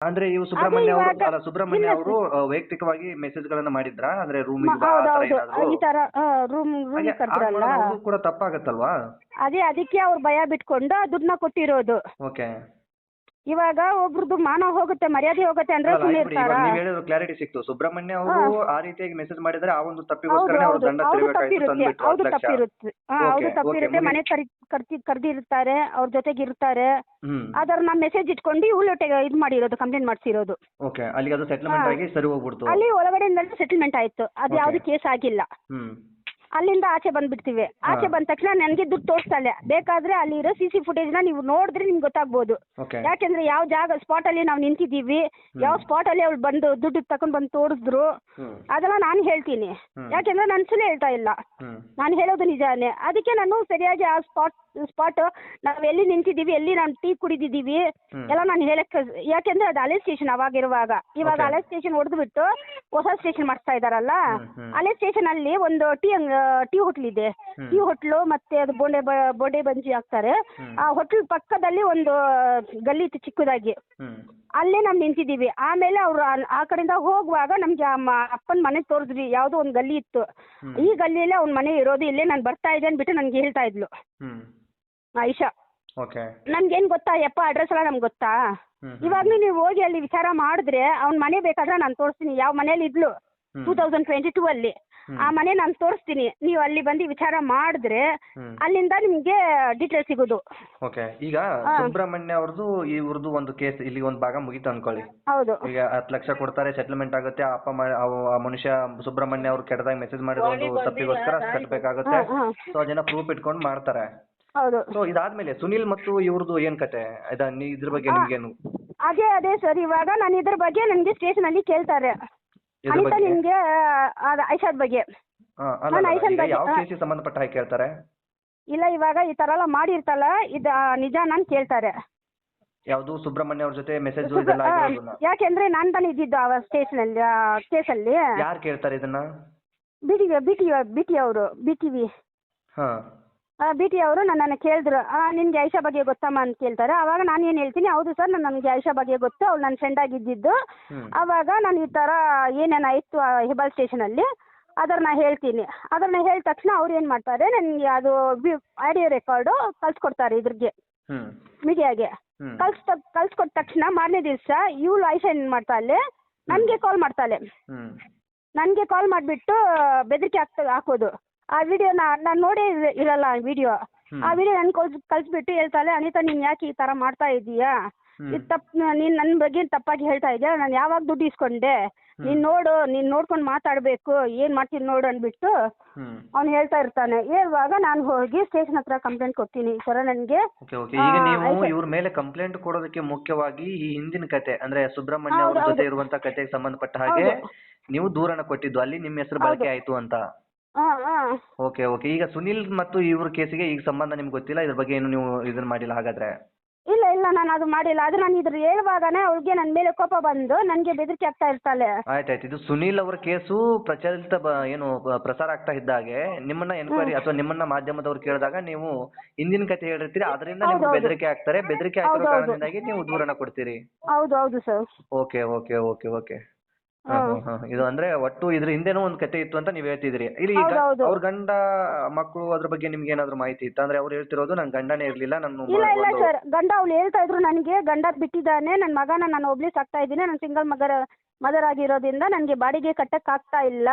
ಅಂದ್ರೆ ಇವು ಸುಬ್ರಹ್ಮಣ್ಯ ಅವರು ಅಲ್ಲ ಸುಬ್ರಹ್ಮಣ್ಯ ಅವರು ವೈಯಕ್ತಿಕವಾಗಿ ಮೆಸೇಜ್ ಗಳನ್ನ ಮಾಡಿದ್ರ? ಅಂದ್ರೆ ರೂಮ್ ಈ ತರ ರೂಮ್ ರೂಮ್ ಕರ್ದ್ರಲ್ಲ. ಕೂಡ ತಪ್ಪಾಗತ್ತಲ್ವಾ? ಅದೇ ಅದಕ್ಕೆ ಅವ್ರು ಭಯ ಬಿಟ್ಕೊಂಡು ದುಡ್ಡನ್ನ ಕೊಟ್ಟಿರೋದು. ಓಕೆ. ಇವಾಗ ಒಬ್ರದ್ದು ಮಾನ ಹೋಗುತ್ತೆ ಮರ್ಯಾದೆ ಹೋಗುತ್ತೆ ಅಂದ್ರೆ ಸುಮ್ಮನೆ ಇರ್ತಾರಾ ನೀವು ಹೇಳಿದ್ರು ಕ್ಲಾರಿಟಿ ಸಿಕ್ತು. ಸುಬ್ರಹ್ಮಣ್ಯ ಅವರು ಆ ರೀತಿಯಾಗಿ ಮೆಸೇಜ್ ಮಾಡಿದ್ರೆ ಆ ಒಂದು ಹೌದು ತಪ್ಪಿಗೋಸ್ಕರ ಅವರು ಹೌದು. ದಂಡ ಹೌದು ಅಂತ ತಪ್ಪಿರುತ್ತೆ. ತಂದ್ಬಿಟ್ರು ಹೌದು ಹತ್ತು ಲಕ್ಷ ತಪ್ಪಿರುತ್ತೆ. ಹಾ ಹೌದು Okay, ತಪ್ಪಿರುತ್ತೆ. ಮನೆ ಕರಿ ಕರ್ದಿ ಕರ್ದಿರ್ತಾರೆ ಅವ್ರ ಜೊತೆಗೆ ಇರ್ತಾರೆ. ಹ್ಮ್. ಅದರ ನಾ ಮೆಸೇಜ್ ಇಟ್ಕೊಂಡು ಇವ್ಳು ಇದು ಮಾಡಿರೋದು ಕಂಪ್ಲೇಂಟ್ ಮಾಡಿಸಿರೋದು. ಓಕೆ ಅಲ್ಲಿಗೆ ಅದು ಸೆಟಲ್ಮೆಂಟ್ ಹಾ. ಆಗಿ ಸರಿ ಹೋಗ್ಬಿಡ್ತು. ಅಲ್ಲಿ ಒಳಗಡೆಯಿಂದಲೂ ಸೆಟಲ್ಮೆಂಟ್ ಆಯ್ತು. ಅದು Okay. ಯಾವ್ದು ಕೇಸ್ ಆಗಿಲ್ಲ. ಹ್ಮ್. ಅಲ್ಲಿಂದ ಆಚೆ ಬಂದ್ಬಿಡ್ತೀವಿ. ಆಚೆ. ಬಂದ ತಕ್ಷಣ ನನಗೆ ದುಡ್ಡು ತೋರಿಸ್ತಾಳೆ. ಬೇಕಾದ್ರೆ ಅಲ್ಲಿರೋ ಸಿ ಸಿ ನ ನೀವು ನೋಡಿದ್ರೆ ನಿಮ್ಗೆ ಗೊತ್ತಾಗ್ಬೋದು. ಓಕೆ ಯಾಕೆಂದ್ರೆ ಯಾವ ಜಾಗ ಸ್ಪಾಟ್ ಅಲ್ಲಿ ನಾವು ನಿಂತಿದ್ದೀವಿ. ಯಾವ ಸ್ಪಾಟ್ ಅಲ್ಲಿ ಅವ್ಳು ಬಂದು ದುಡ್ಡು ತಕೊಂಡ್ ಬಂದು ತೋರಿಸಿದ್ರು. ಅದನ್ನ ಅದೆಲ್ಲ ನಾನು ಹೇಳ್ತೀನಿ. ಹ್ಮ್. ಯಾಕೆಂದ್ರೆ ನಾನು ಸುಳ್ಳು ಹೇಳ್ತಾ ಇಲ್ಲ. ನಾನು ಹೇಳೋದು ನಿಜಾನೇ. ಅದಕ್ಕೆ ನಾನು ಸರಿಯಾಗಿ ಆ ಸ್ಪಾಟ್ ಸ್ಪಾಟ್ ನಾವು ಎಲ್ಲಿ ನಿಂತಿದ್ದೀವಿ ಎಲ್ಲಿ ನಾವು ಟೀ ಕುಡಿದಿದ್ದೀವಿ ಹ್ಮ್. ಎಲ್ಲ ನಾನು ಹೇಳಕ್ಕೆ ಯಾಕೆಂದ್ರೆ ಅದು ಹಳೆ ಸ್ಟೇಷನ್ ಅವಾಗಿರುವಾಗ. ಇವಾಗ. ಹಳೆ ಸ್ಟೇಷನ್ ಹೊಡೆದ್ಬಿಟ್ಟು ಹೊಸ ಸ್ಟೇಷನ್ ಮಾಡ್ತಾ ಹ್ಮ್. ಹಳೆ ಸ್ಟೇಷನ್ ಅಲ್ಲಿ ಒಂದು ಟೀ ಟೀ ಹೋಟ್ಲ್ ಇದೆ. ಟೀ ಹೋಟ್ಲು ಮತ್ತೆ ಅದು ಬೋಂಡೆ ಬ- ಬೋಂಡೆ ಬಂಜಿ ಹಾಕ್ತಾರೆ. ಆ ಹೋಟ್ಲ್ ಪಕ್ಕದಲ್ಲಿ ಒಂದು ಗಲ್ಲಿ ಇತ್ತು ಚಿಕ್ಕದಾಗಿ. ಅಲ್ಲೇ ನಾವು ನಿಂತಿದ್ದೀವಿ. ಆಮೇಲೆ ಅವರು ಆ ಕಡೆಯಿಂದ ಹೋಗುವಾಗ ನಮ್ಗೆ ಅಪ್ಪನ ಮನೆ ತೋರಿಸ್ರಿ ಯಾವ್ದೋ ಒಂದು ಗಲ್ಲಿ ಇತ್ತು. ಈ ಗಲ್ಲಿಯಲ್ಲೇ ಅವ್ನ ಮನೆ ಇರೋದು. ಇಲ್ಲೇ ನಾನು ಬರ್ತಾ ಇದ್ದೆ ಅಂದ್ಬಿಟ್ಟು ನನಗೆ ಹೇಳ್ತಾ ಇದ್ಲು. ಹ್ಮ್. ಆಯಿಷಾ. ಓಕೆ. ನನ್ಗೇನು ಗೊತ್ತಾ ಯಪ್ಪ ಅಡ್ರೆಸ್ ಎಲ್ಲ ನಮ್ಗೆ ಗೊತ್ತಾ? ಹ್ಮ್. ಇವಾಗಲೂ ನೀವು ಹೋಗಿ ಅಲ್ಲಿ ವಿಚಾರ ಮಾಡಿದ್ರೆ ಅವ್ನ ಮನೆ ಬೇಕಾದ್ರೆ ನಾನು ತೋರಿಸ್ತೀನಿ ಯಾವ ಮನೇಲಿ ಇದ್ಲು. ಟೂ ತೌಸಂಡ್ ಟ್ವೆಂಟಿ ಟೂ ಅಲ್ಲಿ. ಹ್ಮ್. ಆ ಮನೆ ನಾನು ತೋರಿಸ್ತೀನಿ ನೀವು ಅಲ್ಲಿ ಬಂದು ವಿಚಾರ ಮಾಡಿದ್ರೆ ಹ್ಮ್. ಅಲ್ಲಿಂದ ನಿಮಗೆ ಡೀಟೇಲ್ ಸಿಗೋದು. ಓಕೆ ಈಗ. ಸುಬ್ರಹ್ಮಣ್ಯ ಅವ್ರದ್ದು ಇವ್ರದ್ದು ಒಂದು ಕೇಸ್ ಇಲ್ಲಿ ಒಂದು ಭಾಗ ಮುಗಿತು ಅನ್ಕೊಳ್ಳಿ. ಹೌದು. ಈಗ ಹತ್ತು ಲಕ್ಷ ಕೊಡ್ತಾರೆ ಸೆಟ್ಲ್ಮೆಂಟ್ ಆಗುತ್ತೆ ಆ ಅಪ್ಪ ಮ- ಅವ- ಆ ಮನುಷ್ಯ ಸುಬ್ರಹ್ಮಣ್ಯ ಅವ್ರು ಕೆಟ್ಟದಾಗ ಮೆಸೇಜ್ ಮಾಡಿರೋ ಒಂದು ತಪ್ಪಿಗೋಸ್ಕರ ಕಟ್ಟಬೇಕಾಗುತ್ತೆ ಹಾಂ ಹಾಂ. ಸೊ ಅದನ್ನ ಪ್ರೂಫ್ ಇಟ್ಕೊಂಡು ಮಾಡ್ತಾರೆ. ಹೌದು. ಸೊ ಇದಾದ್ಮೇಲೆ ಸುನಿಲ್ ಮತ್ತು ಇವ್ರದ್ದು ಏನ್ ಕತೆ? ಇದ ನೀ- ಇದ್ರ ಬಗ್ಗೆ. ನಿಮ್ಗೇನು ಅದೇ ಅದೇ ಸರ್ ಇವಾಗ ನಾನು ಇದ್ರ ಬಗ್ಗೆ ನನಗೆ ಸ್ಟೇಷನಲ್ಲಿ ಕೇಳ್ತಾರೆ. ಇದ್ರ ಅನಿತಾ ಬಗ್ಗೆ? ನಿಮಗೆ ಐಷಾದ್ ಬಗ್ಗೆ. ಹಾ, ಅಲ್ಲ, ನಾನು ಅಲ್ಲ, ಐಶನ್ ಈಗ ಬಗ್ಗೆ- ಯಾವ ಹಾ. ಕೇಸಿಗೆ ಸಂಬಂಧಪಟ್ಟ ಹಾಗೆ ಕೇಳ್ತಾರೆ? ಇಲ್ಲ ಇವಾಗ ಈ ತರ ಎಲ್ಲ ಮಾಡಿರ್ತಲ್ಲ ಇದ ನಿಜ ನಾನು ಕೇಳ್ತಾರೆ. ಯಾವ್ದು? ಸುಬ್ರಹ್ಮಣ್ಯ ಅವ್ರ ಜೊತೆ ಮೆಸೇಜ್ ಸುಬ್ರ- ಇದೆಲ್ಲ ಆ, ಆಗಿರೋದನ್ನ ಯಾಕೆಂದ್ರೆ ನಾನ್ ತಾನೇ ಇದ್ದಿದ್ದು ಆ ಸ್ಟೇಷನಲ್ಲಿ ಕೇಸಲ್ಲಿ ಯಾರು ಕೇಳ್ತಾರೆ ಇದನ್ನ? ಬಿಟಿ ಬಿಟಿ ಬಿಟಿ ಅವರು ಬಿಟಿವಿ ಹಾ. ಬಿ ಟಿ ಅವರು ನನ್ನನ್ನು ಕೇಳಿದ್ರು. ನಿನಗೆ ಐಷಾ ಬಗ್ಗೆ ಗೊತ್ತಮ್ಮ ಅಂತ ಕೇಳ್ತಾರೆ. ಆವಾಗ ನಾನು ಏನು ಹೇಳ್ತೀನಿ ಹೌದು ಸರ್ ನನಗೆ ಐಷಾ ಬಗ್ಗೆ ಗೊತ್ತು ಅವ್ಳು ನನ್ನ ಫ್ರೆಂಡ್ ಆಗಿದ್ದಿದ್ದು. ಆವಾಗ ನಾನು ಈ ಥರ ಏನೇನಾಯಿತು ಆ ಹೆಬಲ್ ಸ್ಟೇಷನಲ್ಲಿ ನಾನು ಹೇಳ್ತೀನಿ. ಅದನ್ನ ಹೇಳಿದ ತಕ್ಷಣ ಅವ್ರು ಏನು ಮಾಡ್ತಾರೆ ನನಗೆ ಅದು ಆಡಿಯೋ ರೆಕಾರ್ಡು ಕಳ್ಸ್ಕೊಡ್ತಾರೆ ಇದ್ರಿಗೆ. ಮೀಡಿಯಾಗೆ. ಕಳ್ಸ್ ಕಳ್ಸ್ಕೊಟ್ಟ ತಕ್ಷಣ ಮಾರನೇ ದಿವಸ ಇವಳು ಐಷಾ ಏನು ಮಾಡ್ತಾಳೆ ನನಗೆ ಕಾಲ್ ಮಾಡ್ತಾಳೆ ನನಗೆ ಕಾಲ್ ಮಾಡಿಬಿಟ್ಟು ಬೆದರಿಕೆ ಹಾಕ್ತಾ ಹಾಕೋದು. ಆ ವಿಡಿಯೋನ ನಾನು ನೋಡೇ ಇರ- ಇರಲ್ಲ ಆ ವಿಡಿಯೋ ಆ ವಿಡಿಯೋ ನನ್ಗೆ ಕಳ್ಸಿ ಕಳಿಸ್ಬಿಟ್ಟು ಹೇಳ್ತಾಳೆ ಅನಿತಾ ನೀನ್ ಯಾಕೆ ಈ ತರ ಮಾಡ್ತಾ ಇದೀಯಾ. ಇದು ತಪ್ಪು ನೀನು ನನ್ನ ಬಗ್ಗೆ ತಪ್ಪಾಗಿ ಹೇಳ್ತಾ ಇದೆಯಾ? ನಾನು ಯಾವಾಗ ದುಡ್ಡು ಇಸ್ಕೊಂಡೆ? ನೀನ್ ನೋಡು ನೀನ್ ನೋಡ್ಕೊಂಡು ಮಾತಾಡಬೇಕು ಏನು ಮಾಡ್ತೀನಿ ನೋಡು ಅನ್ಬಿಟ್ಟು ಅವ್ನ್ ಹೇಳ್ತಾ ಇರ್ತಾನೆ. ಹೇಳುವಾಗ ನಾನು ಹೋಗಿ ಸ್ಟೇಷನ್ ಹತ್ರ ಕಂಪ್ಲೇಂಟ್ ಕೊಡ್ತೀನಿ ಈ ಥರ ನನಗೆ. Okay okay. ಈಗ ನೀವು. ಇವ್ರ ಮೇಲೆ ಕಂಪ್ಲೇಂಟ್ ಕೊಡೋದಕ್ಕೆ ಮುಖ್ಯವಾಗಿ ಈ ಹಿಂದಿನ ಕತೆ ಅಂದ್ರೆ ಸುಬ್ರಹ್ಮಣ್ಯ ಅವ್ರ ಜೊತೆ. ಇರುವಂತ ಕತೆಗೆ ಸಂಬಂಧಪಟ್ಟ ಹಾಗೆ ನೀವು ದೂರನ ಕೊಟ್ಟಿದ್ದು ಅಲ್ಲಿ ನಿಮ್ಮ ಹೆಸರು. ಬಳಕೆ ಆಯ್ತು ಅಂತ. ಹಾಂ ಹಾಂ. ಓಕೆ ಓಕೆ ಈಗ ಸುನಿಲ್ ಮತ್ತು ಇವ್ರ ಕೇಸಿಗೆ ಈಗ ಸಂಬಂಧ ನಿಮ್ಗೆ ಗೊತ್ತಿಲ್ಲ? ಇದ್ರ ಬಗ್ಗೆ ಏನು ನೀವು ಇದನ್ನ ಮಾಡಿಲ್ಲ ಹಾಗಾದ್ರೆ? ಇಲ್ಲ ಇಲ್ಲ. ನಾನು ಅದು ಮಾಡಿಲ್ಲ. ಅದು ನಾನು ಇದ್ರ ಹೇಳುವಾಗನೇ ಅವ್ರಿಗೆ ನನ್ನ ಮೇಲೆ ಕೋಪ ಬಂದು ನನಗೆ ಬೆದರಿಕೆ ಆಗ್ತಾ ಇರ್ತಾಳೆ. ಆಯ್ತಾಯ್ತು ಇದು ಸುನಿಲ್ ಅವರ ಕೇಸು ಪ್ರಚಲಿತ ಬ- ಏನು ಪ್ರಸಾರ ಆಗ್ತಾ ಇದ್ದಾಗೆ. ನಿಮ್ಮನ್ನ ಎನ್ಕ್ವೈರಿ ಅಥವಾ ನಿಮ್ಮನ್ನ ಮಾಧ್ಯಮದವ್ರು ಕೇಳಿದಾಗ ನೀವು ಹಿಂದಿನ ಕತೆ ಹೇಳಿರ್ತೀರಿ. ಅದರಿಂದ ನಿಮ್ಗೆ. ಬೆದರಿಕೆ ಆಗ್ತಾರೆ ಬೆದರಿಕೆ ಆಗಿರೋ. ಕಾರಣದಿಂದಾಗಿ ನೀವು ದೂರನ ಕೊಡ್ತೀರಿ. ಹೌದು ಹೌದು sir. Okay okay okay okay ಹಾಂ. ಇದು ಅಂದ್ರೆ ಒಟ್ಟು ಇದ್ರ ಹಿಂದೆನೂ ಒಂದು ಕತೆ ಇತ್ತು ಅಂತ ನೀವ್ ಹೇಳ್ತಿದ್ರಿ ಇಲ್ಲಿ ಈಗ. ಅವ್ರ ಗಂಡ ಮಕ್ಕಳು ಅದ್ರ ಬಗ್ಗೆ ನಿಮ್ಗೆ ಏನಾದ್ರು ಮಾಹಿತಿ ಇತ್ತು? ಅಂದ್ರೆ ಅವ್ರು ಹೇಳ್ತಿರೋದು ನನ್ ಗಂಡನೇ ಇರ್ಲಿಲ್ಲ ನನ್ನ ಇಲ್ಲ ಇಲ್ಲ ಸರ್. ಗಂಡ ಅವ್ಳು ಹೇಳ್ತಾ ಇದ್ರು ನನಗೆ ಗಂಡ ಬಿಟ್ಟಿದ್ದಾನೆ ನನ್ನ ಮಗನ ನಾನು ಒಬ್ಳಿ ಸಾಕ್ತಾ ಇದ್ದೀನಿ ನಾನು ಸಿಂಗಲ್ ಮಗರ ಮದರ್ ಆಗಿರೋದ್ರಿಂದ ನನಗೆ ಬಾಡಿಗೆ ಕಟ್ಟಕ್ ಆಗ್ತಾ ಇಲ್ಲ.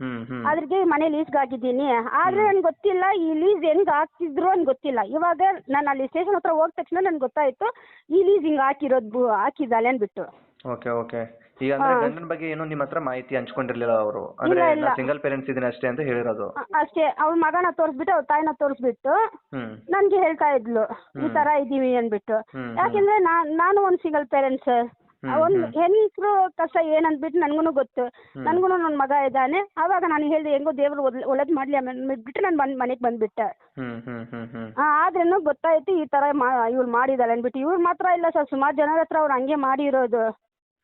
ಹ್ಮ್ ಹ್ಮ್. ಅದ್ರಿಗೆ ಮನೆ ಲೀಸ್ಗೆ ಆಗಿದ್ದೀನಿ ಆದ್ರೆ ನನ್ಗೆ ಗೊತ್ತಿಲ್ಲ ಈ ಲೀಸ್ ಹೆಂಗ್ ಹಾಕ್ತಿದ್ರು ಅಂತ ಗೊತ್ತಿಲ್ಲ. ಇವಾಗ ನಾನು ಅಲ್ಲಿ ಸ್ಟೇಷನ್ ಹತ್ರ ಹೋದ ತಕ್ಷಣ ನನ್ಗೆ ಗೊತ್ತಾಯ್ತು ಈ ಲೀಸ್ ಹಿಂಗ್ ಹಾಕಿರೋದು ಬು- ಹಾಕಿದ್ದಾಳೆ ಅಂದ್ಬಿಟ್ಟು. Okay okay. ಈಗ ಅಂದ್ರೆ ಗಂಡನ ಬಗ್ಗೆ ಏನು ನಿಮ್ಮ ಹತ್ರ ಮಾಹಿತಿ ಹಂಚ್ಕೊಂಡಿರ್ಲಿಲ್ಲ ಅವರು? ಅಂದ್ರೆ ಇಲ್ಲ, ಇಲ್ಲ. ಸಿಂಗಲ್ ಪೇರೆಂಟ್ಸ್ ಇದೀನಿ ಅಷ್ಟೇ ಅಂತ ಹೇಳಿರೋದು. ಅ- ಅಷ್ಟೇ. ಅವ್ರ ಮಗನ ತೋರಿಸ್ಬಿಟ್ಟು ಅವ್ರ ತಾಯಿನ ತೋರಿಸ್ಬಿಟ್ಟು ಹ್ಮ್. ನನ್ಗೆ ಹೇಳ್ತಾ ಇದ್ಲು ಈ ತರ ಇದೀವಿ ಅನ್ಬಿಟ್ಟು ಯಾಕಂದ್ರೆ ನಾನು ಒಂದ್ ಸಿಂಗಲ್ ಪೇರೆಂಟ್ಸ್ ಹ್ಮ್, ಒಂದು. ಹೆಣ್ರು ಕಷ್ಟ ಏನಂದ್ಬಿಟ್ಟು ನನ್ಗೂನು ಗೊತ್ತು. ನನ್ಗೂನು ನನ್ಗೂ ನನ್ನ ಮಗ ಇದ್ದಾನೆ. ಅವಾಗ ನಾನು ಹೇಳಿದೆ ಹೆಂಗೋ ದೇವ್ರು ಒಳ್ಳೇದ್ ಮಾಡ್ಲಿ ಬಿಟ್ಟು ನಾನು ಬಂದ್ ಮನೆಗ್ ಬಂದ್ಬಿಟ್ಟೆ. ಹ್ಮ್ ಹ್ಮ್ ಹ್ಮ್ ಹ್ಮ್. ಆ, ಆದ್ರೇನು ಗೊತ್ತಾಯ್ತು ಈ ತರ ಮಾ ಇವ್ಳು ಮಾಡಿದಾಳೆ ಅಂದ್ಬಿಟ್ಟು. ಇವ್ರು ಮಾತ್ರ ಇಲ್ಲ ಸರ್ ಸುಮಾರು ಜನರ ಹತ್ರ ಅವ್ರು ಹಂಗೆ ಮಾಡಿರೋದು.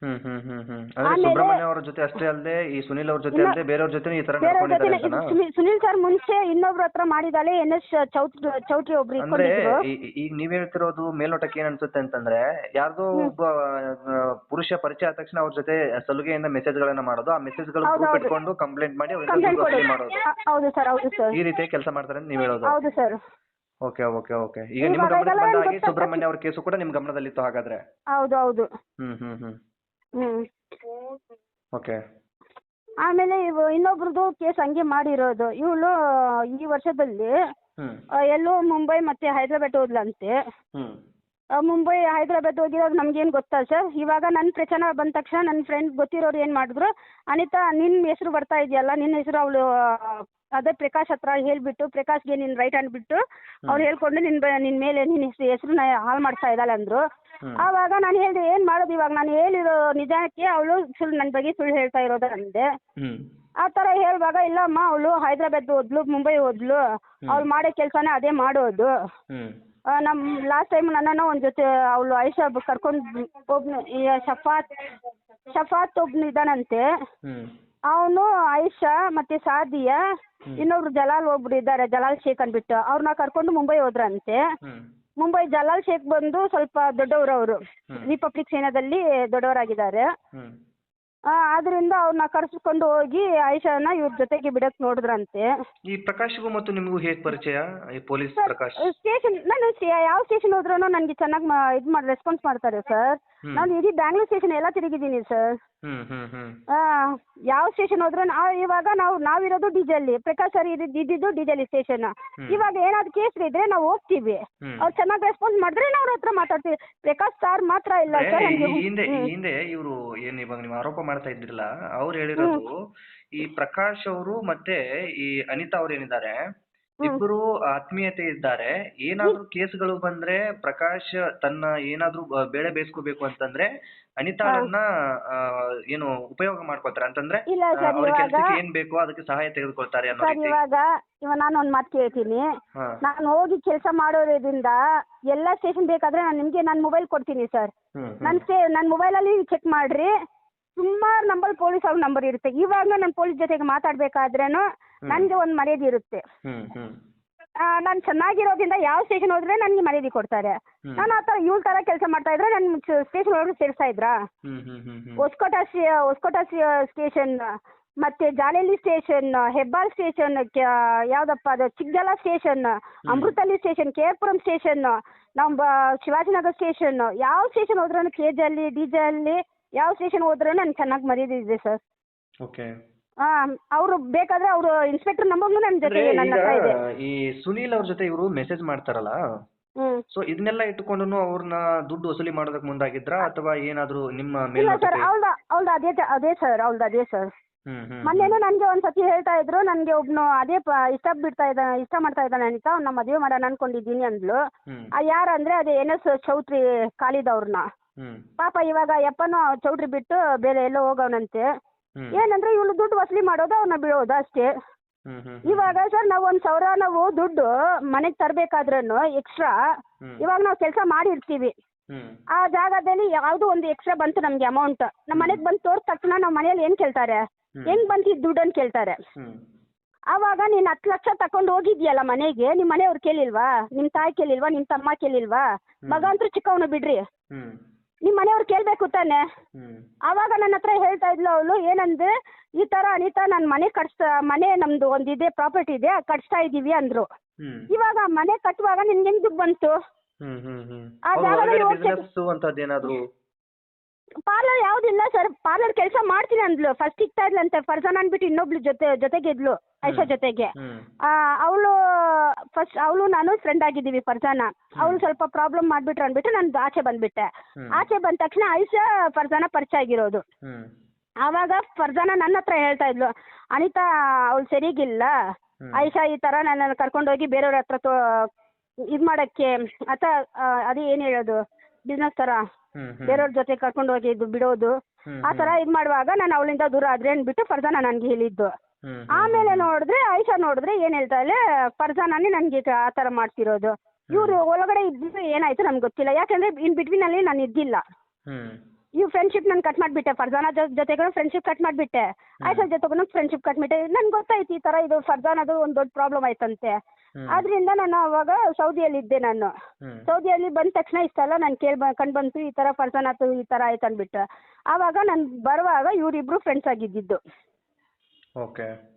ಹ್ಮ್ ಹ್ಮ್ ಹ್ಮ್ ಹ್ಮ್. ಅಂದ್ರೆ ಆಮೇಲೆ- ಸುಬ್ರಹ್ಮಣ್ಯ ಅವ್ರ ಜೊತೆ ಅಷ್ಟೇ ಅಲ್ಲದೆ ಈ ಸುನಿಲ್ ಅವ್ರ ಜೊತೆ ಇನ್ನ- ಅಲ್ಲದೆ ಬೇರೆಯವ್ರ ಜೊತೆ ಈ ತರ ಬೇರೆ ಜೊತೆ ಅಂತನಾ ಸುನಿಲ್ ಸರ್ ಮುಂಚೆ ಇನ್ನೊಬ್ರ ಹತ್ರ ಮಾಡಿದಾಳೆ ಎನ್ ಎಸ್ ಚೌಟ್ರಿ ಚೌಟ್ರಿ ಒಬ್ರು ಅಂದ್ರೆ ಇಟ್ಕೊಂಡಿದ್ರು. ಈ- ಈ- ಈಗ ನೀವ್ ಹೇಳ್ತಿರೋದು ಮೇಲ್ನೋಟಕ್ಕೆ ಏನ್ ಅನ್ಸುತ್ತೆ ಅಂತಂದ್ರೆ ಯಾರ್ದೋ ಒಬ್ಬ ಆ, ಪುರುಷ ಪರಿಚಯ ಆದ ತಕ್ಷಣ ಅವ್ರ ಜೊತೆ ಸಲುಗೆಯಿಂದ ಮೆಸೇಜ್ ಗಳನ್ನ ಮಾಡೋದು ಆ ಮೆಸೇಜ್ಗಳು ಹೌದು, ಹೌದು. ಇಟ್ಕೊಂಡು ಕಂಪ್ಲೇಂಟ್ ಮಾಡಿ ಕಂಪ್ಲೇಂಟ್ ಕೊಡಿ ಮಾಡೋದು. ಹೌದು ಸರ್ ಹೌದು ಸರ್. ಈ ರೀತಿ ಕೆಲಸ ಮಾಡ್ತಾರೆ ಅಂತ ನೀವ್ ಹೇಳೋದು. ಹೌದು ಸರ್. Okay okay okay. ಈಗ ನಿಮ್ ಇವಾಗ ಗಮನಕ್ಕೆ ಇದೆಲ್ಲ ಬಂದ ಏನ್ ಹಾಗೆ ಗೊತ್ತಾ? ಸುಬ್ರಹ್ಮಣ್ಯ ಅವ್ರ ಕೇಸು ಕೂಡ ನಿಮ್ ಗಮನದಲ್ಲಿತ್ತು ಹಾಗಾದ್ರೆ. ಹೌದು ಹೌದು. ಹ್ಮ್ ಹ್ಮ್ ಹ್ಮ್. ಹ್ಮ್. ಓಕೆ. ಆಮೇಲೆ ಇವು ಇನ್ನೊಬ್ರದ್ದು ಕೇಸ್ ಹಂಗೆ ಮಾಡಿರೋದು. ಇವಳು ಈ ವರ್ಷದಲ್ಲಿ ಹ್ಮ್. ಆ, ಎಲ್ಲೋ ಮುಂಬೈ ಮತ್ತೆ ಹೈದ್ರಾಬಾದ್ ಹೋದ್ಲಂತೆ. ಹ್ಮ್. ಆ, ಮುಂಬೈ ಹೈದ್ರಾಬಾದ್ ಹೋಗಿರೋದು ನಮ್ಗೇನು ಗೊತ್ತಾ ಸರ್? ಇವಾಗ ನನ್ನ ಪ್ರಚನ ಬಂದ ತಕ್ಷಣ ನನ್ನ ಫ್ರೆಂಡ್ ಗೊತ್ತಿರೋರು ಏನು ಮಾಡಿದ್ರು ಅನಿತಾ ನಿನ್ನ ಹೆಸರು ಬರ್ತಾ ಇದೆಯಲ್ಲ ನಿನ್ನ ಹೆಸರು ಅವಳು ಅದೇ ಪ್ರಕಾಶ್ ಹತ್ರ ಹೇಳ್ಬಿಟ್ಟು ಪ್ರಕಾಶ್ಗೆ ನಿನ್ನ ರೈಟ್ ಹ್ಯಾಂಡ್ ಬಿಟ್ಟು ಅವ್ರು ಹೇಳ್ಕೊಂಡು ನಿನ್ನ ನಿನ್ನ ಮೇಲೆ ನಿನ್ನ ಹೆಸರು ಹೆಸರನ್ನ ಹಾಳು ಮಾಡ್ತಾ ಇದ್ದಾಳೆ ಅಂದ್ರು. ಆವಾಗ ನಾನು ಹೇಳಿದೆ ಏನು ಮಾಡೋದು ಇವಾಗ? ನಾನು ಹೇಳಿರೋ ನಿಜಕ್ಕೆ ಅವಳು ಸುಳ್ಳು ನನ್ನ ಬಗ್ಗೆ ಸುಳ್ಳು ಹೇಳ್ತಾ ಇರೋದು ಅಂದೆ. ಆ ತರ ಹೇಳುವಾಗ ಇಲ್ಲಮ್ಮ ಅವಳು ಹೈದ್ರಾಬಾದ್ ಹೋದ್ಲು ಮುಂಬೈ ಹೋದ್ಲು. ಅವ್ಳು ಮಾಡೋ ಕೆಲಸನೇ ಅದೇ ಮಾಡೋದು. ನಮ್ ಲಾಸ್ಟ್ ಟೈಮ್ ನನ್ನನ್ನು ಒಂದು ಜೊತೆ ಅವಳು ಆಯಿಷಾ ಕರ್ಕೊಂಡು ಒಬ್ನು ಶಫಾತ್ ಶಫಾತ್ ಒಬ್ನು ಇದ್ದಾನಂತೆ. ಅವನು ಆಯಿಷಾ ಮತ್ತೆ ಸಾದಿಯಾ ಇನ್ನೊಬ್ರು ಜಲಾಲ್ ಒಬ್ರು ಇದ್ದಾರೆ ಜಲಾಲ್ ಶೇಖ್ ಅಂದ್ಬಿಟ್ಟು ಅವ್ರನ್ನ ಕರ್ಕೊಂಡು ಮುಂಬೈ ಹೋದ್ರಂತೆ. ಮುಂಬೈ ಜಲಾಲ್ ಶೇಖ್ ಬಂದು ಸ್ವಲ್ಪ ದೊಡ್ಡವರು ಅವರು. ರಿಪಬ್ಲಿಕ್ ಸೇನಾದಲ್ಲಿ ದೊಡ್ಡವರಾಗಿದ್ದಾರೆ. ಆದ್ರಿಂದ ಅವ್ರನ್ನ ಕರ್ಸ್ಕೊಂಡು ಹೋಗಿ ಆಯಿಷಾನ ಇವ್ರ ಜೊತೆಗೆ ಬಿಡಕ್ ನೋಡಿದ್ರಂತೆ. ಈ ಪ್ರಕಾಶ್ಗೂ ಮತ್ತು ನಿಮಗೂ ಹೇಗ್ ಪರಿಚಯ? ಈ ಪೊಲೀಸ್ ಪ್ರಕಾಶ್. ಸ್ಟೇಷನ್ ನಾನು ಯಾವ ಸ್ಟೇಷನ್ ಹೋದ್ರೂ ನನಗೆ ಚೆನ್ನಾಗಿ ಇದು ಮಾಡಿ ರೆಸ್ಪಾನ್ಸ್ ಮಾಡ್ತಾರೆ ಸರ್. ನಾನು ಇಡೀ ಬ್ಯಾಂಗ್ಳೂರ್ ಸ್ಟೇಷನ್ ಎಲ್ಲ ತಿರುಗಿದ್ದೀನಿ ಸರ್ ಹ್ಮ್ ಹ್ಮ್ ಹ್ಮ್. ಯಾವ ಸ್ಟೇಷನ್ ಹೋದ್ರು ನಾವು ಇವಾಗ ನಾವು ನಾವಿರೋದು ಡಿಜೆಲ್ಲಿ ಪ್ರಕಾಶ್ ಸರ್ ಇದ್ದು ಇದ್ದಿದ್ದು ಡಿಜೆಲಿ ಸ್ಟೇಷನ್ ಇವಾಗ ಏನಾದ್ರು ಕೇಸ್ ಇದ್ರೆ ನಾವು ಹೋಗ್ತೀವಿ. ಹ್ಮ್. ಅವ್ರು ಚೆನ್ನಾಗಿ ರೆಸ್ಪಾನ್ಸ್ ಮಾಡಿದ್ರೆ ನಾವು ಅವ್ರ ಹತ್ರ ಮಾತಾಡ್ತೀವಿ. ಪ್ರಕಾಶ್ ಸರ್ ಮಾತ್ರ ಇಲ್ಲ ಸರ್ ಈ ಹಿಂದೆ ಈ ಹಿಂದೆ ಇವರು ಏನ್ ಇವಾಗ ನೀವು ಆರೋಪ ಮಾಡ್ತಾ ಇದ್ರಲ್ಲ ಅವ್ರು ಹೇಳಿರೋದು ಈ ಪ್ರಕಾಶ್ ಅವರು ಮತ್ತೆ ಈ ಅನಿತಾ ಅವ್ರು ಏನಿದ್ದಾರೆ ಇಬ್ಬರು ಆತ್ಮೀಯತೆ ಇದ್ದಾರೆ. ಏನಾದ್ರೂ ಕೇಸ್ಗಳು ಬಂದ್ರೆ ಪ್ರಕಾಶ್ ತನ್ನ ಏನಾದ್ರೂ ಬೇಳೆ ಬೇಯಿಸ್ಕೋಬೇಕು ಅಂತಂದ್ರೆ ಅನಿತಾಳನ್ನ ಏನು ಉಪಯೋಗ ಮಾಡ್ಕೊತಾರೆ ಅಂತಂದ್ರೆ ಇಲ್ಲ ಸರ್, ಅವ್ರ ಇವಾಗ- ಕೆಲ್ಸಕ್ಕೆ ಏನ್ ಬೇಕೋ ಅದಕ್ಕೆ ಸಹಾಯ ತೆಗೆದುಕೊಳ್ತಾರೆ ಅನ್ನೋ ಸರ್ ರೀತಿ. ಇವಾಗ ಇವಾಗ ನಾನು ಒಂದು ಮಾತು ಕೇಳ್ತೀನಿ. ಹಾ. ನಾನು ಹೋಗಿ ಕೆಲಸ ಮಾಡೋದ್ರಿಂದ ಎಲ್ಲ ಸ್ಟೇಷನ್ ಬೇಕಾದ್ರೆ ನಾನು ನಿಮಗೆ ನನ್ನ ಮೊಬೈಲ್ ಕೊಡ್ತೀನಿ ಸರ್. ಹ್ಮ್ ನನ್ನ ಮೊಬೈಲ್ ಅಲ್ಲಿ ಮೊಬೈಲಲ್ಲಿ ಚೆಕ್ ಮಾಡ್ರಿ. ಸುಮಾರು ನಂಬರ್ ಪೊಲೀಸ್ ಅವ್ರ ನಂಬರ್ ಇರುತ್ತೆ. ಇವಾಗ ನಾನು ಪೊಲೀಸ್ ಜೊತೆಗೆ ಮಾತಾಡ್ಬೇಕಾದ್ರೇನು ನನಗೆ ಒಂದು ಮರ್ಯಾದೆ ಇರುತ್ತೆ. ನಾನು ಚೆನ್ನಾಗಿರೋದ್ರಿಂದ ಯಾವ ಸ್ಟೇಷನ್ ಹೋದ್ರೆ ನನಗೆ ಮರ್ಯಾದೆ ಕೊಡ್ತಾರೆ. ನಾನು ಆ ಥರ ಇವ್ಳ ಥರ ಕೆಲಸ ಮಾಡ್ತಾ ಇದ್ರೆ ನನ್ ಸ್ಟೇಷನ್ ಒಳಗೆ ಸೇರಿಸ್ತಾ ಇದ್ರಾ? ಹೊಸ್ಕೋಟ ಹೊಸ್ಕೋಟ ಸ್ಟೇಷನ್ ಮತ್ತೆ ಜಾಲೇಲಿ ಸ್ಟೇಷನ್ ಹೆಬ್ಬಾಲ್ ಸ್ಟೇಷನ್ ಯಾವ್ದಪ್ಪ ಅದು Chikkajala station Amruthahalli station K Puram station ನಮ್ಮ ಶಿವಾಜಿನಗರ್ ಸ್ಟೇಷನ್ ಯಾವ ಸ್ಟೇಷನ್ ಹೋದ್ರೂ ಕೆ ಜಿ ಅಲ್ಲಿ ಡಿ ಜಿ ಅಲ್ಲಿ ಯಾವ ಸ್ಟೇಷನ್ ಹೋದ್ರೂ ನನ್ಗೆ ಚೆನ್ನಾಗಿ ಮರ್ಯಾದೆ ಇದೆ ಸರ್. ಓಕೆ. ಅವರು ಬೇಕಾದ್ರೆ ಅವರು ಇನ್ಸ್ಪೆಕ್ಟರ್ ನಂಬರ್ನು ನನ್ನ ಜೊತೆ ನನ್ನ ಹತ್ರ ಇದೆ. ಈ ಸುನೀಲ್ ಅವ್ರ ಜೊತೆ ಇವರು ಮೆಸೇಜ್ ಮಾಡ್ತಾರಲ್ಲ ಹ್ಞೂ ಸೊ ಇದನ್ನೆಲ್ಲ ಇಟ್ಟುಕೊಂಡು ಅವ್ರನ್ನ ದುಡ್ಡು ವಸೂಲಿ ಮಾಡೋದಕ್ಕೆ ಮುಂದಾಗಿದ್ರ ಅಥವಾ ಏನಾದ್ರೂ ನಿಮ್ಮ ಇಲ್ಲ ಸರ್ ಮೇಲ್ನೋಟಕ್ಕೆ ಅವಳ್ದ ಅವಳ್ದು ಅದೇ ಅದೇ ಸರ್ ಅವಳ್ದು ಅದೇ ಸರ್ ಹ್ಮ್ ಹ್ಮ್ ಮೊನ್ನೆನೂ ನನಗೆ ಒಂದು ಸತಿ ಹೇಳ್ತಾ ಇದ್ರು ನನಗೆ ಒಬ್ನು ಅದೇ ಪ ಇಷ್ಟ ಬಿಡ್ತಾ ಇದ್ದ ಇಷ್ಟ ಮಾಡ್ತಾ ಇದ್ದಾನೆ ಅನಿತಾ ಅವ್ನ ಮದುವೆ ಮಾಡೋಣ ಅನ್ಕೊಂಡಿದ್ದೀನಿ ಅಂದ್ಲು. ಹ್ಮ್. ಆ ಯಾರಂದ್ರೆ ಅದೇ ಎನ್ ಎಸ್ ಚೌಟ್ರಿ ಖಾಲಿದ್ ಅವ್ರನ್ನ ಹ್ಮ್. ಪಾಪ ಇವಾಗ ಯಪ್ಪನು ಚೌಟ್ರಿ ಬಿಟ್ಟು ಬೇರೆ ಎಲ್ಲೋ ಹೋಗವನಂತೆ. ಏನಂದ್ರೆ ಇವ್ಳು ದುಡ್ಡು ವಸೂಲಿ ಮಾಡೋದು ಅವ್ನ ಬಿಡೋದು ಅಷ್ಟೇ. ಇವಾಗ ಸರ್ ನಾವು ಒಂದ್ ಸಾವಿರ ನಾವು ದುಡ್ಡು ಮನೆಗ್ ತರ್ಬೇಕಾದ್ರೂ ಎಕ್ಸ್ಟ್ರಾ ಇವಾಗ ನಾವು ಕೆಲಸ ಮಾಡಿರ್ತೀವಿ. ಆ ಜಾಗದಲ್ಲಿ ಯಾವುದೋ ಒಂದು ಎಕ್ಸ್ಟ್ರಾ ಬಂತು ನಮ್ಗೆ ಅಮೌಂಟ್ ನಮ್ಮ ಮನೆಗ್ ಬಂದು ತೋರ್ಸ ತಕ್ಷಣ ನಮ್ಮ ಮನೇಲಿ ಏನ್ ಕೇಳ್ತಾರೆ. ಹೆಂಗ್ ಬಂತು ದುಡ್ಡು ಅಂತ ಕೇಳ್ತಾರೆ? ಅವಾಗ ಆವಾಗ ಹತ್ ಹತ್ತು ಲಕ್ಷ ತಕೊಂಡು ಹೋಗಿದ್ಯಲ್ಲ ಮನೆಗೆ ನಿಮ್ ಮನೆಯವ್ರು ಕೇಳಿಲ್ವಾ? ನಿಮ್ ತಾಯಿ ಕೇಳಿಲ್ವಾ? ನಿಮ್ ತಮ್ಮ ಕೇಳಿಲ್ವಾ? ಮಗ ಅಂತೂ ಚಿಕ್ಕವನು ಬಿಡ್ರಿ. ನಿಮ್ಮ ಮನೆಯವ್ರು ಕೇಳಬೇಕು ತಾನೆ. ಅವಾಗ ಆವಾಗ ನನ್ನ ಹತ್ರ ಹೇಳ್ತಾ ಇದ್ಲು ಅವಳು ಏನಂದ್ರೆ ಈ ತರ ಅನಿತಾ ನಾನು ಮನೆ ಕಟ್ಸ್ತಾ ಮನೆ ನಮ್ಮದು ಒಂದಿದೆ ಇದೆ ಪ್ರಾಪರ್ಟಿ ಇದೆ ಕಟ್ಸ್ತಾ ಇದೀವಿ ಅಂದ್ರು. ಇವಾಗ ಮನೆ ಕಟ್ಟುವಾಗ ನಿನ್ಗೆ ಹೆಂಗೆ ದುಡ್ಡು ಬಂತು. ಹ್ಮ್ ಹ್ಮ್ ಹ್ಮ್. ಆ ಜಾಗದಲ್ಲಿ ಹೋಗ್ತಾ- ಬಿಸ್ನೆಸ್ ಅಂತದ್ದೇನಾದ್ರು ಪಾರ್ಲರ್ ಯಾವುದಿಲ್ಲ ಸರ್ ಪಾರ್ಲರ್ ಕೆಲಸ ಮಾಡ್ತೀನಿ ಅಂದ್ಲು. ಫಸ್ಟ್ ಇಕ್ತಾ ಇದ್ಲಂತೆ ಫರ್ಜಾನ್ ಅಂದ್ಬಿಟ್ಟು ಇನ್ನೊಬ್ಳು ಜೊತೆ ಜೊತೆಗಿದ್ಲು ಐಶಾ ಜೊತೆಗೆ. ಅವಳು ಫಸ್ಟ್ ಅವಳು ನಾನು ಫ್ರೆಂಡ್ ಆಗಿದ್ದೀವಿ ಫರ್ಜಾನ ಅವಳು ಸ್ವಲ್ಪ ಪ್ರಾಬ್ಲಮ್ ಮಾಡ್ಬಿಟ್ರು ಅಂದ್ಬಿಟ್ಟು ನಾನು ಆಚೆ ಬಂದ್ಬಿಟ್ಟೆ. ಆಚೆ ಬಂದ ತಕ್ಷಣ ಐಶಾ ಫರ್ಜಾನ ಪರಿಚಯ ಆಗಿರೋದು. ಅವಾಗ ಆವಾಗ ಫರ್ಜಾನ ನನ್ನ ಹತ್ರ ಹೇಳ್ತಾ ಇದ್ಲು. ಅನಿತಾ ಅವಳು ಸರಿಗಿಲ್ಲ. ಐಶಾ ಈ ತರ ನನ್ನ ಕರ್ಕೊಂಡೋಗಿ ಬೇರೆಯವ್ರ ಹತ್ರ ತೋ ಇದು ಮಾಡಕ್ಕೆ ಅಥ ಅದೇ ಏನು ಹೇಳೋದು? ಬಿಸ್ನೆಸ್ ಹ್ಮ್ ಬೇರೆಯವ್ರ ಜೊತೆ ಕರ್ಕೊಂಡು ಹೋಗಿ ಇದು ಬಿಡೋದು ಆ ತರ ಇದ್ ಮಾಡುವಾಗ ನಾನು ಅವಳಿಂದ ದೂರ ಆದ್ರೆ ಅಂದ್ಬಿಟ್ಟು ಫರ್ಜಾನ ನನ್ಗೆ ಹೇಳಿದ್ದು. ಆಮೇಲೆ ನೋಡಿದ್ರೆ ಆಯಿಷಾ ನೋಡಿದ್ರೆ ಏನು ಹೇಳ್ತಾಳೆ ಫರ್ಜಾನೇ ನನ್ಗೆ ಆ ತರ ಮಾಡ್ತಿರೋದು. ಇವ್ರು ಒಳಗಡೆ ಇದ್ದು ಏನಾಯ್ತು ನಮ್ಗೆ ಗೊತ್ತಿಲ್ಲ. ಯಾಕಂದ್ರೆ ಇನ್ ಬಿಟ್ವೀನಲ್ಲಿ ನಾನು ಇದ್ದಿಲ್ಲ. ಇವ್ ಫ್ರೆಂಡ್ಶಿಪ್ ನಾನು ಕಟ್ ಮಾಡ್ಬಿಟ್ಟೆ. ಫರ್ಜಾನ ಜೊತೆಗೂ ಫ್ರೆಂಡ್ಶಿಪ್ ಕಟ್ ಮಾಡ್ಬಿಟ್ಟೆ. ಐಶಾ ಜೊತೆಗೂ ಫ್ರೆಂಡ್ಶಿಪ್ ಕಟ್ ಮಾಡ್ಬಿಟ್ಟೆ. ನನ್ಗೆ ಗೊತ್ತಾಯ್ತು ಈ ತರ ಇದು ಫರ್ಜಾನದು ಒಂದು ದೊಡ್ಡ ಪ್ರಾಬ್ಲಮ್ ಆಯ್ತಂತೆ. ಆದ್ರಿಂದ ನಾನು ಅವಾಗ ಸೌದಿಯಲ್ಲಿದ್ದೆ ನಾನು. ಸೌದಿಯಲ್ಲಿ ಬಂದ ತಕ್ಷಣ ಇಷ್ಟೆಲ್ಲ ನಾನು ಕೇಳಿ ಕಂಡು ಬಂತು ಈ ಪರ್ಸನ್ ಆಯ್ತು ಈ ತರ ಆಯ್ತು ಅಂದ್ಬಿಟ್ಟು. ಅವಾಗ ನಾನು ಬರುವಾಗ ಇವ್ರಿಬ್ರು ಫ್ರೆಂಡ್ಸ್ ಆಗಿದ್ದಿದ್ದು. ಓಕೆ